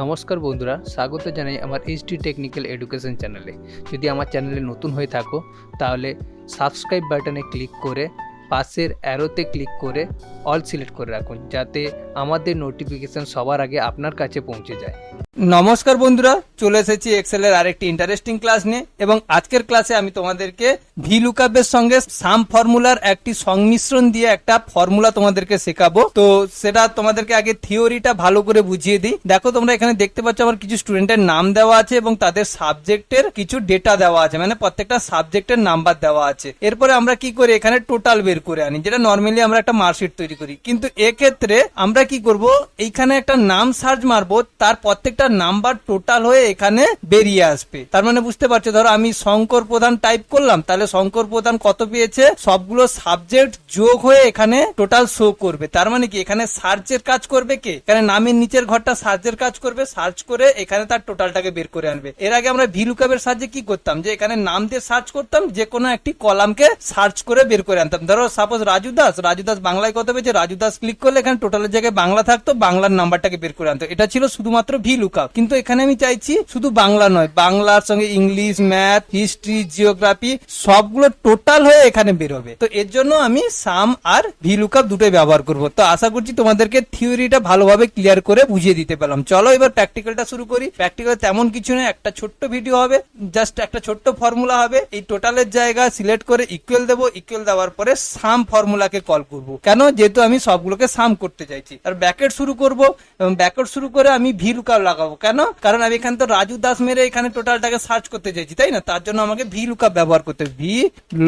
নমস্কার বন্ধুরা, স্বাগত জানাই আমার এইচডি টেকনিক্যাল এডুকেশন চ্যানেলে যদি আমার চ্যানেলে নতুন হয়ে থাকো, তাহলে সাবস্ক্রাইব বাটনে ক্লিক করে, পাশের অ্যারোতে ক্লিক করে অল সিলেক্ট করে রাখুন, যাতে আমাদের নোটিফিকেশান সবার আগে আপনার কাছে পৌঁছে যায়। নমস্কার বন্ধুরা, চলে এসেছি এক্সেলের আরেকটি ইন্টারেস্টিং ক্লাস নিয়ে এবং আজকের ক্লাসে আমি তোমাদেরকে ভি লুকআপের সঙ্গে সাম ফর্মুলার একটি সংমিশ্রণ দিয়ে একটা ফর্মুলা তোমাদেরকে শেখাবো। তো সেটা তোমাদেরকে আগে থিওরিটা ভালো করে বুঝিয়ে দিই। দেখো, তোমরা এখানে দেখতে পাচ্ছ আমার কিছু স্টুডেন্টের নাম দেওয়া আছে এবং তাদের সাবজেক্টের কিছু ডেটা দেওয়া আছে মানে প্রত্যেকটা সাবজেক্টের নাম্বার দেওয়া আছে। এরপরে আমরা কি করি? এখানে টোটাল বের করে আনি, যেটা নর্মালি আমরা একটা মার্কশিট তৈরি করি। কিন্তু এক্ষেত্রে আমরা কি করব? এইখানে একটা নাম সার্চ মারবো, তার প্রত্যেকটা নাম্বার টোটাল হয়ে এখানে বেরিয়ে আসবে। তার মানে বুঝতে পারছ, ধরো আমি শঙ্কর প্রধান টাইপ করলাম, তাহলে শঙ্কর প্রধান কত পেয়েছে? সবগুলো সাবজেক্ট যোগ হয়ে এখানে টোটাল শো করবে। তার মানে কি, এখানে সার্চের কাজ করবে কে? এখানে নামের নিচের ঘরটা সার্চের কাজ করবে সার্চ করে এখানে তার টোটালটাকে বের করে আনবে। এর আগে আমরা ভিলুকাবের সাহায্যে কি করতাম? যে এখানে নাম দিয়ে সার্চ করতাম, যে কোনো একটি কলামকে সার্চ করে বের করে আনতাম। ধরো সাপোজ রাজু দাস রাজু দাস বাংলায় কত পেয়েছে? রাজু দাস ক্লিক করলে এখানে টোটালের জায়গায় বাংলা থাকতো, বাংলার নাম্বারটাকে বের করে আনতো। এটা ছিল শুধুমাত্র ভি লুকআপ কিন্তু এখানে আমি চাইছি শুধু বাংলা নয়, বাংলার সঙ্গে ইংলিশ, ম্যাথ, হিস্ট্রি, জিওগ্রাফি সবগুলো টোটাল হয়ে এখানে বেরোবে। তো এর জন্য আমি সাম আর ভি লুকআপ দুটোই ব্যবহার করব। তো আশা করছি তোমাদেরকে থিওরিটা ভালোভাবে ক্লিয়ার করে বুঝিয়ে দিতে পারলাম চলো এবার প্র্যাকটিক্যালটা শুরু করি। প্র্যাকটিক্যাল তেমন কিছু নয়, একটা ছোট্ট ভিডিও হবে, জাস্ট একটা ছোট্ট ফর্মুলা হবে। এই টোটালের জায়গা সিলেক্ট করে ইকুয়াল দেবো। ইকুয়াল দেওয়ার পরে সাম ফর্মুলাকে কল করব। কেন? যেহেতু আমি সবগুলোকে সাম করতে চাইছি। আর ব্যাকেট শুরু করব এবং ব্যাকেট শুরু করে আমি ভি লুকআপ লাগাবো। কেন? কারণ আমি এখানে তো রাজু দাস মেরে এখানে টোটালটাকে সার্চ করতে চাইছি, তাই না? তার জন্য আমাকে ভি লুক আপ ব্যবহার করতে ভি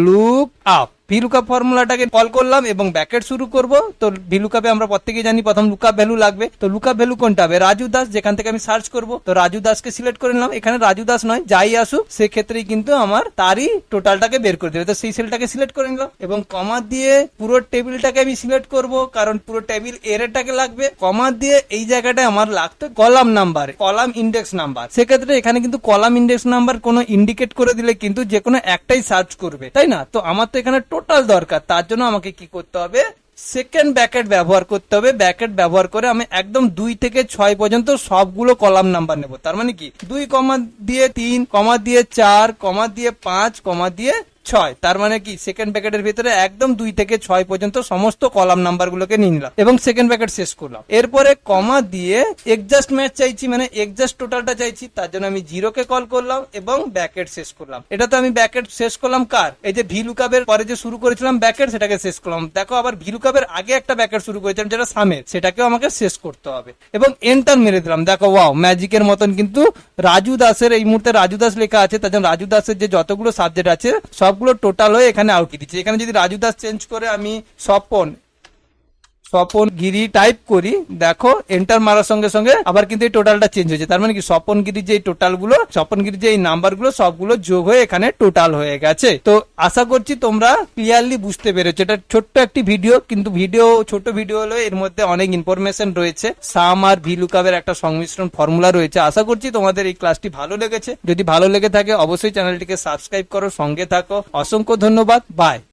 লুক আপ ভিলুকাপ ফর্মুলাটাকে কল করলাম এবং ব্যাকেট শুরু করব। তো ভিলুকাপে আমরা প্রত্যেকেই জানি প্রথম লুকাপ ভ্যালু লাগবে। তো লুকাপ ভ্যালু কোনটা হবে? রাজু দাস, যেখান থেকে আমি সার্চ করব। তো রাজু দাসকে সিলেক্ট করে নিলাম। এখানে রাজু দাস নয়, যাই আসুক, সেক্ষেত্রেই কিন্তু আমার তারই টোটালটাকে বের করে দেবে। তো সেই সেলটাকে সিলেক্ট করে নিলাম এবং কমা দিয়ে পুরো টেবিলটাকে আমি সিলেক্ট করব, কারণ পুরো টেবিল এরটাকে লাগবে। কমা দিয়ে এই জায়গাটায় আমার লাগতো column number column index number সেক্ষেত্রে এখানে কিন্তু কলাম ইন্ডেক্স নাম্বার কোনো ইন্ডিকেট করে দিলে কিন্তু যে কোনো একটাই সার্চ করবে, তাই না? তো আমার তো এখানে টোটাল দরকার। তার জন্য আমাকে কি করতে হবে? সেকেন্ড ব্যাকেট ব্যবহার করতে হবে। ব্যাকেট ব্যবহার করে আমি একদম দুই থেকে ছয় পর্যন্ত সবগুলো কলাম নাম্বার নেব। তার মানে কি? দুই কমা দিয়ে তিন কমা দিয়ে চার কমা দিয়ে পাঁচ কমা দিয়ে ছয়। তার মানে কি? সেকেন্ড প্যাকেটের ভিতরে একদম দুই থেকে ছয় পর্যন্ত সমস্ত কলাম নাম্বার গুলোকে নিয়ে নিলাম এবং সেকেন্ড প্যাকেট শেষ করলাম। এরপরে কমা দিয়ে এক্সাস্ট ম্যাচ চাইছি মানে এক্সাস্ট টোটালটা চাইছি, তার জন্য আমি জিরোকে কল করলাম এবং ব্যাকেট শেষ করলাম। এটা তো আমি ব্যাকেট শেষ করলাম কার? এই যে ভিলুকাবের পরে যে শুরু করেছিলাম ব্যাকেট সেটাকে শেষ করলাম। দেখো আবার ভিলুকাবের আগে একটা ব্যাকেট শুরু করেছিলাম, যেটা সামের সেটাকেও আমাকে শেষ করতে হবে। এবং এন্টার মেরে দিলাম। দেখো ওয়াও ম্যাজিকের মতন কিন্তু রাজু দাসের, এই মুহূর্তে রাজু দাস লেখা আছে, তার জন্য রাজু দাসের যে যতগুলো সাবজেক্ট আছে সবগুলো টোটাল হয়ে এখানে আউট দিচ্ছে। এখানে যদি রাজু দাস চেঞ্জ করে আমি স্বপন স্বপন গিরি টাইপ করি, দেখো এন্টার মারার সঙ্গে সঙ্গে আবার কিন্তু এই টোটালটা চেঞ্জ হয়েছে। তার মানে কি স্বপন গিরি যে টোটালগুলো স্বপন গিরি যে এই নাম্বারগুলো, সবগুলো যোগ হয়ে এখানে টোটাল হয়ে গেছে। তো আশা করছি তোমরা ক্লিয়ারলি বুঝতে পেরেছ। এটা ছোট্ট একটি ভিডিও কিন্তু ভিডিও ছোট ভিডিও হলো এর মধ্যে অনেক ইনফরমেশন রয়েছে। সাম আর ভি ভিলুকাবের একটা সংমিশ্রণ ফর্মুলা রয়েছে। আশা করছি তোমাদের এই ক্লাসটি ভালো লেগেছে। যদি ভালো লেগে থাকে, অবশ্যই চ্যানেলটিকে সাবস্ক্রাইব করো, সঙ্গে থাকো। অসংখ্য ধন্যবাদ। বাই